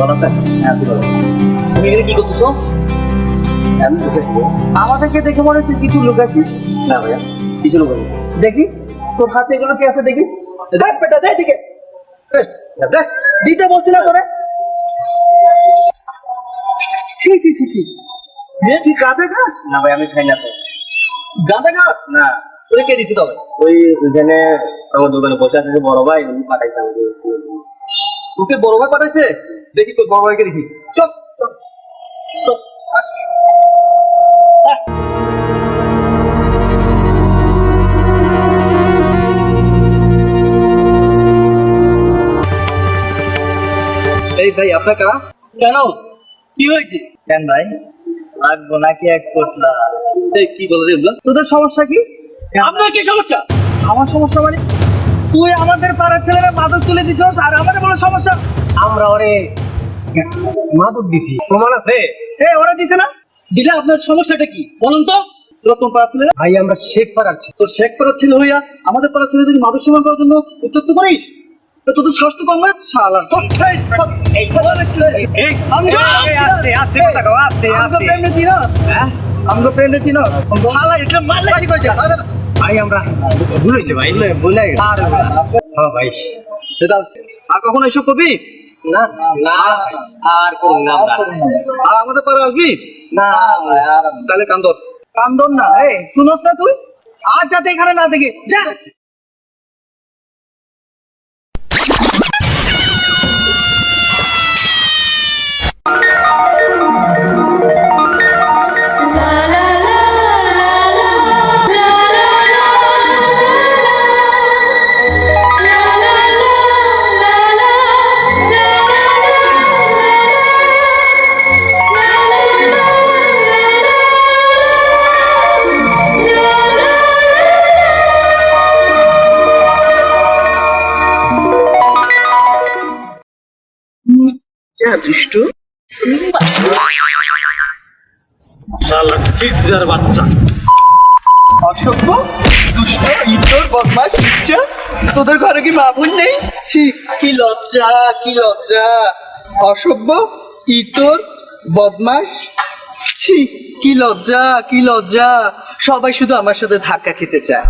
ভালো আছেন? হ্যাঁ তুই ভালো। তুমি এখানে কি করতেছো? আমি ঢুকে আমাদেরকে দেখে মনে হচ্ছে কিছু লোক আসিস। না ভাইয়া কিছু লোক দেখি তোর হাতে এগুলো কি আছে দেখি। দেখ। বেটা দেখ দিকে দেখ। দিতে বলছি না তোরে। ছি ছি ছি ছি। তুই গাঁদা খাস? না ভাই আমি খাই না তো। গাঁদা খাস? না। তোরে কে দিছি তবে? ওই ওইখানে আমার দোকানে বসে আছে বড় ভাই পাঠাইছে তোকে বড় ভাই পাঠাইছে? দেখি তোর বড় ভাইকে দেখি। চল চল। এই ভাই আপনার কারা কেন? কি হয়েছে? কেন ভাই? লাগবো নাকি এক কোটলা এই কি বলে রে? তোদের সমস্যা কি? আপনার কি সমস্যা? আমার সমস্যা মানে তুই আমাদের পাড়ার ছেলেরা মাদক তুলে দিছস আর আমার বড় সমস্যা? আমরা ওরে মাদক দিছি। প্রমাণ আছে? এ ওরা দিছে না? দিলে আপনার সমস্যাটা কি? বলুন তো। রতন পাড়া ছেলে ভাই আমরা শেখ পাড়ার ছেলে। শেখ পাড়ার ছেলে হইয়া আমাদের পাড়ার ছেলে যদি মাদক সেবন করার জন্য উত্তক্ত করিস? তো তোদের স্বাস্থ্য কম না? শালার তো কও আস্তে আমগো আস্তে প্রেমে চিনস। হ্যাঁ? প্রেমে হালা এটা মারলে কি কইছে? ভাই আমরা ভুল হয়েছে ভাই। আর হ্যাঁ ভাই। সেটা আর কখনো এসব করবি না না। আর করুন না আর আমাদের পারে আসবি? না তাহলে কান্দন কান্দন না এই শুনোস না তুই? আজ যাতে এখানে না দেখি যা! যা দুষ্টু? বাচ্চা। অসভ্য দুষ্ট ইতর বদমাস ইচ্ছা তোদের ঘরে কি মা বোন নেই? ছি কি লজ্জা কি লজ্জা। অসভ্য ইতর বদমাস ছি কি লজ্জা কি লজ্জা। সবাই শুধু আমার সাথে ধাক্কা খেতে চায়।